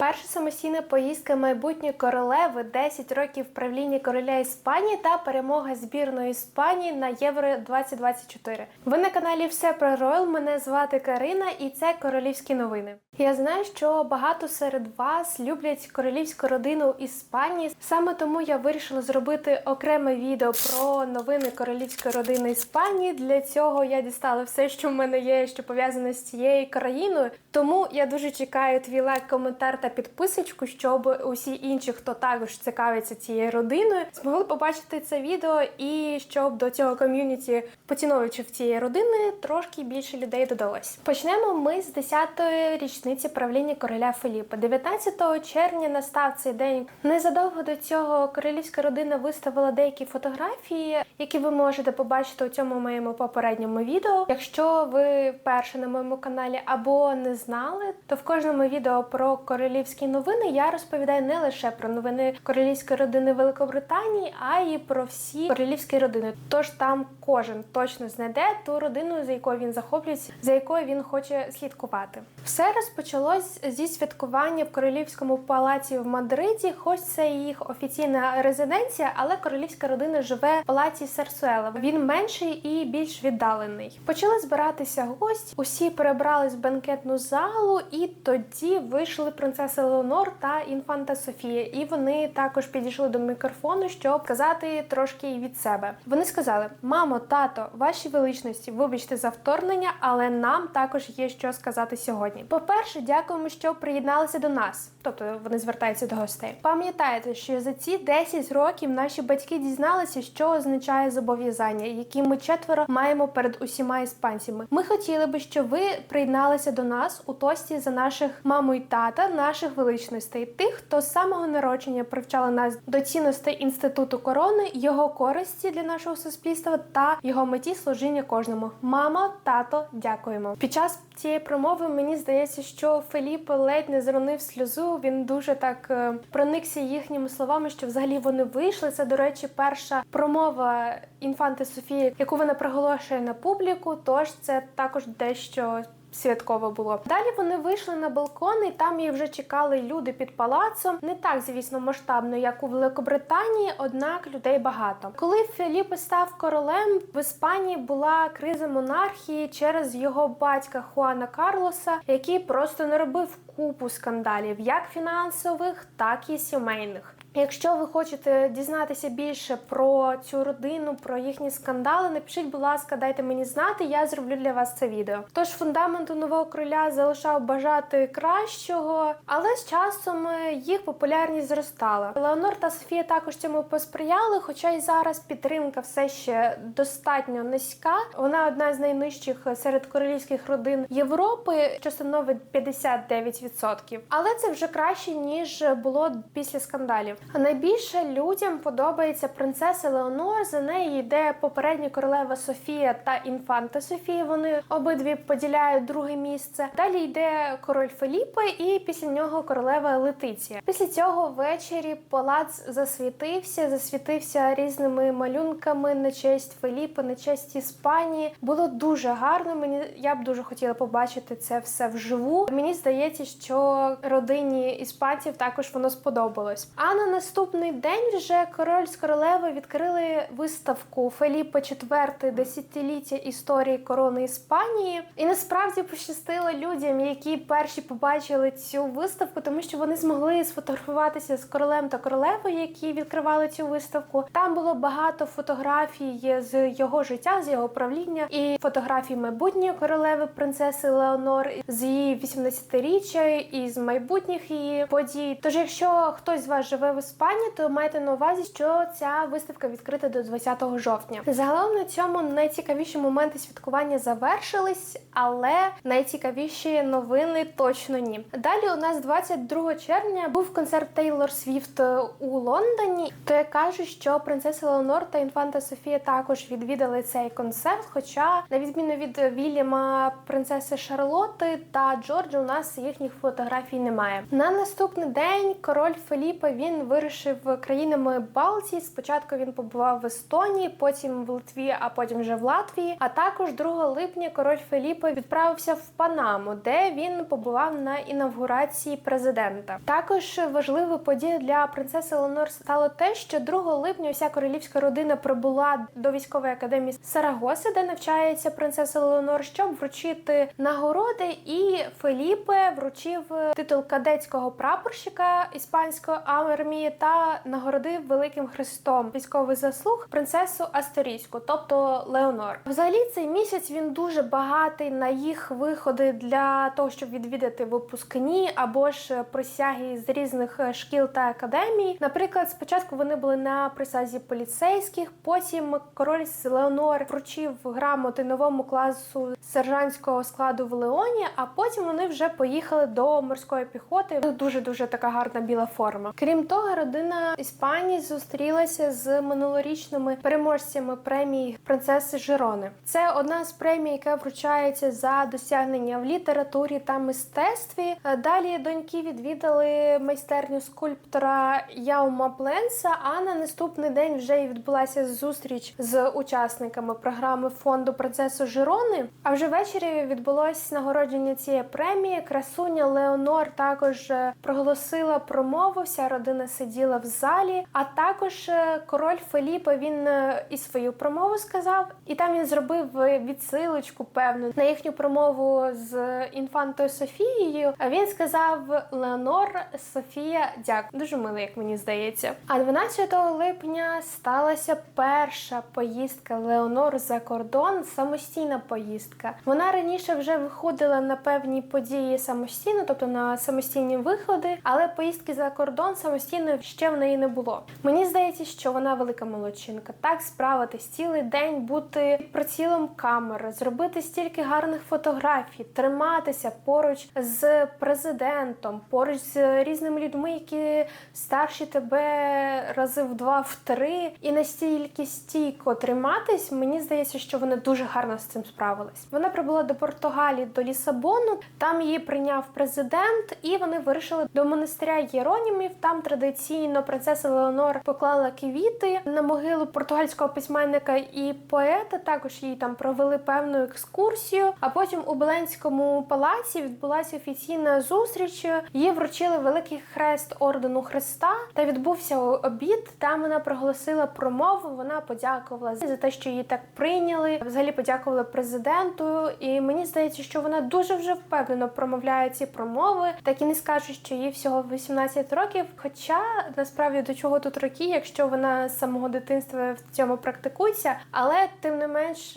Перша самостійна поїздка майбутньої королеви, 10 років правління короля Іспанії та перемога збірної Іспанії на Євро 2024. Ви на каналі Все про Ройл. Мене звати Карина, і це королівські новини. Я знаю, що багато серед вас люблять королівську родину Іспанії. Саме тому я вирішила зробити окреме відео про новини королівської родини Іспанії. Для цього я дістала все, що в мене є, що пов'язане з цією країною. Тому я дуже чекаю твій лайк, коментар та підписочку, щоб усі інші, хто також цікавиться цією родиною, змогли побачити це відео і щоб до цього ком'юніті поціновувачів цієї родини трошки більше людей додалось. Почнемо ми з 10-ї річниці правління короля Филіпа. 19 червня настав цей день. Незадовго до цього королівська родина виставила деякі фотографії, які ви можете побачити у цьому моєму попередньому відео. Якщо ви вперше на моєму каналі або не знали, то в кожному відео про королівські новини я розповідаю не лише про новини королівської родини Великобританії, а й про всі королівські родини. Тож там кожен точно знайде ту родину, за якою він захоплюється, за якою він хоче слідкувати. Все розпочалось зі святкування в королівському палаці в Мадриді, хоч це їх офіційна резиденція, але королівська родина живе в палаці Сарсуела. Він менший і більш віддалений. Почали збиратися гості. Усі перебрались в бенкетну залу, і тоді вийшли принцеса Леонор та інфанта Софія. І вони також підійшли до мікрофону, щоб сказати трошки від себе. Вони сказали: Мамо, тато, ваші величності, вибачте за вторгнення, але нам також є що сказати сьогодні. По-перше, дякуємо, що приєдналися до нас. Тобто вони звертаються до гостей. Пам'ятайте, що за ці 10 років наші батьки дізналися, що означає зобов'язання, які ми четверо маємо перед усіма іспанцями. Ми хотіли би, щоб ви приєдналися до нас у тості за наших маму і тата, наших величностей, тих, хто з самого народження привчали нас до цінностей інституту корони, його користі для нашого суспільства та його меті служіння кожному. Мамо, тато, дякуємо. Під час цієї промови мені здається, що Феліп ледь не зронив сльозу. Він дуже так е, проникся їхніми словами, що взагалі вони вийшли. Це, до речі, перша промова інфанти Софії, яку вона приголошує на публіку. Тож це також дещо. Святково було. Далі вони вийшли на балкон, і там їх вже чекали люди під палацом. Не так, звісно, масштабно, як у Великобританії, однак людей багато. Коли Філіп став королем, в Іспанії була криза монархії через його батька Хуана Карлоса, який просто наробив купу скандалів, як фінансових, так і сімейних. Якщо ви хочете дізнатися більше про цю родину, про їхні скандали, напишіть, будь ласка, дайте мені знати, я зроблю для вас це відео. Тож фундаменту нового короля залишав бажати кращого, але з часом їх популярність зростала. Леонор та Софія також цьому посприяли, хоча й зараз підтримка все ще достатньо низька. Вона одна з найнижчих серед королівських родин Європи, що становить 59%. Але це вже краще ніж було після скандалів. А найбільше людям подобається принцеса Леонор. За нею йде попередня королева Софія та інфанта Софія. Вони обидві поділяють друге місце. Далі йде король Феліпе, і після нього королева Летиція. Після цього ввечері палац засвітився, засвітився різними малюнками на честь Феліпа, на честь Іспанії. Було дуже гарно. Мені я б дуже хотіла побачити це все вживу. Мені здається, що родині іспанців також воно сподобалось. А на наступний день вже король з королевою відкрили виставку Феліпа IV десятиліття історії корони Іспанії. І насправді пощастило людям, які перші побачили цю виставку, тому що вони змогли сфотографуватися з королем та королевою, які відкривали цю виставку. Там було багато фотографій з його життя, з його правління, і фотографій майбутньої королеви принцеси Леонор з її 18-річчя і з майбутніх її подій. Тож, якщо хтось з вас живе в Іспанії, то майте на увазі, що ця виставка відкрита до 20 жовтня. Загалом на цьому найцікавіші моменти святкування завершились, але найцікавіші новини точно ні. Далі у нас 22 червня був концерт Тейлор Свіфт у Лондоні. То я кажу, що принцеса Леонор та інфанта Софія також відвідали цей концерт. Хоча, на відміну від Вільяма, принцеси Шарлотти та Джорджа, у нас їхніх фотографій немає. На наступний день король Феліпа він вирішив країнами Балтії. Спочатку він побував в Естонії, потім в Литві, а потім вже в Латвії. А також 2 липня король Феліпе відправився в Панаму, де він побував на інавгурації президента. Також важливою подією для принцеси Леонор стало те, що 2 липня вся королівська родина прибула до військової академії Сарагоси, де навчається принцеса Леонор, щоб вручити нагороди. І Феліпе вручив титул кадетського прапорщика іспанської армії та нагородив великим хрестом військових заслуг принцесу Асторійську, тобто Леонор. Взагалі цей місяць він дуже багатий на їх виходи для того, щоб відвідати випускні або ж присяги з різних шкіл та академій. Наприклад, спочатку вони були на присязі поліцейських, потім король Леонор вручив грамоти новому класу сержантського складу в Леоні, а потім вони вже поїхали до морської піхоти. Дуже дуже така гарна біла форма. Крім того, родина Іспанії зустрілася з минулорічними переможцями премії принцеси Жирони. Це одна з премій, яка вручається за досягнення в літературі та мистецтві. Далі доньки відвідали майстерню скульптора Яума Пленса. А на наступний день вже і відбулася зустріч з учасниками програми фонду принцеси Жирони. А вже ввечері відбулось нагородження цієї премії. Красуня Леонор також е, проголосила промову. Вся родина сиділа в залі. А також е, король Феліпе він е, і свою промову сказав, і там він зробив е, відсилочку певну на їхню промову з інфантою Софією. А він сказав Леонор Софія, дякую. Дуже мило, як мені здається. А 12 липня сталася перша поїздка Леонор за кордон, самостійна поїздка. Вона раніше вже виходила на певні події самостійно, тобто на самостійні виходи, але поїздки за кордон самостійно ще в неї не було. Мені здається, що вона велика молодчинка. Так справитись цілий день бути прицілом камери, зробити стільки гарних фотографій, триматися поруч з президентом, поруч з різними людьми, які старші тебе рази в два, в три, і настільки стійко триматись. Мені здається, що вона дуже гарно з цим справилась. Вона прибула до Португалії до Лісабону. Там її прийняв президент, і вони вирішили до монастиря Єронімів. Там традиційно принцеса Леонор поклала квіти на могилу португальського письменника і поета. Також їй там провели певну екскурсію. А потім у Беленському палаці відбулася офіційна зустріч. Їй вручили великий хрест ордену Христа. Та відбувся обід. Там вона проголосила промову. Вона подякувала за те, що її так прийняли. Взагалі подякувала президенту. І мені здається, що вона дуже вже впевнено промовляє ці промови. Так і не скажу, що їй всього 18 років. Хоча насправді до чого тут роки, якщо вона з самого дитинства в цьому практикується, але тим не менш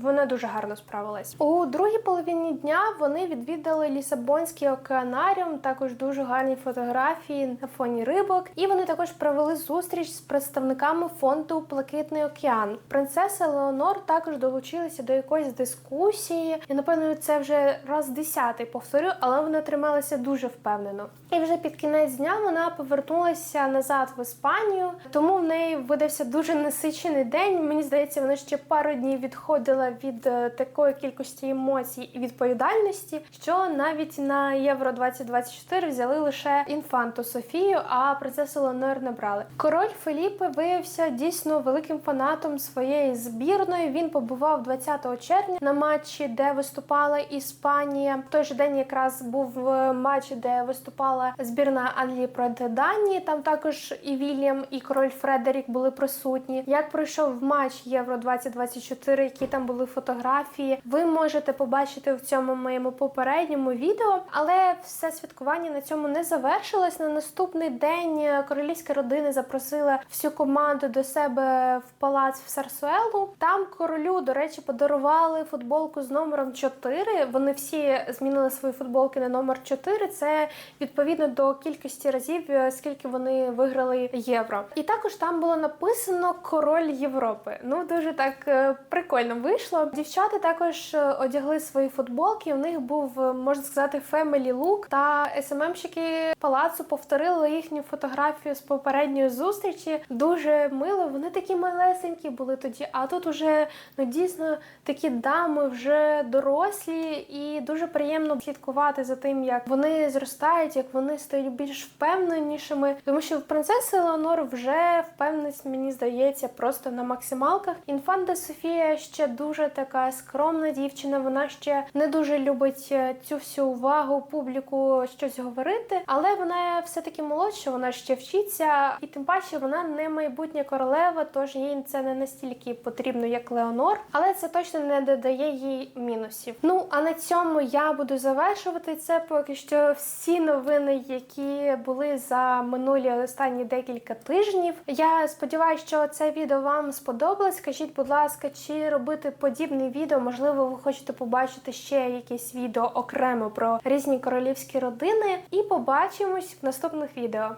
вона дуже гарно справилась. У другій половині дня вони відвідали Лісабонський океанаріум, також дуже гарні фотографії на фоні рибок. І вони також провели зустріч з представниками фонду Блакитний океан. Принцеса Леонор також долучилася до якоїсь дискусії. Я напевно це вже раз десятий повторю, але вона трималася дуже впевнено. І вже під кінець дня вона повернулася назад в Іспанію, тому в неї видався дуже насичений день. Мені здається, вона ще пару днів відходила від е, такої кількості емоцій і відповідальності, що навіть на Євро 2024 взяли лише інфанту Софію, а принцесу Леонор не брали. Король Феліпе виявився дійсно великим фанатом своєї збірної. Він побував 20 червня на матчі, де виступала Іспанія. В той же день якраз був е, матч, де виступала збірна Англії проти Данії. Там також і Вільям, і король Фредерік були присутні. Як пройшов матч Євро 2024, які там були фотографії, ви можете побачити в цьому моєму попередньому відео. Але все святкування на цьому не завершилось. На наступний день е, королівська родина запросила всю команду до себе в палац в Сарсуелу. Там королю, до речі, подарували футболку з номером 4. Вони всі змінили свої футболки на номер 4. Це відповідно до кількості разів, е, скільки вони виграли євро. І також там було написано Король Європи. Ну дуже так е, прикольно вийшло. Дівчата також е, одягли свої футболки. У них був е, можна сказати фемелі лук. Та СММщики палацу повторили їхню фотографію з попередньої зустрічі. Дуже мило. Вони такі малесенькі були тоді. А тут уже ну дійсно такі дами вже дорослі, і дуже приємно слідкувати за тим, як вони зростають, як вони стають більш впевненішими іншими, тому що в принцеси Леонор вже впевненість, мені здається, просто на максималках. Інфанта Софія ще дуже така скромна дівчина. Вона ще не дуже любить е, цю всю увагу, публіку щось говорити, але вона все таки молодша, вона ще вчиться, і тим паче вона не майбутня королева, тож їй це не настільки потрібно, як Леонор, але це точно не додає їй мінусів. Ну а на цьому я буду завершувати це поки що всі новини, які були за минулі останні декілька тижнів. Я сподіваюся, що це відео вам сподобалось. Скажіть, будь ласка, чи робити подібне відео? Можливо, ви хочете побачити ще якесь відео окремо про різні королівські родини. І побачимось в наступних відео.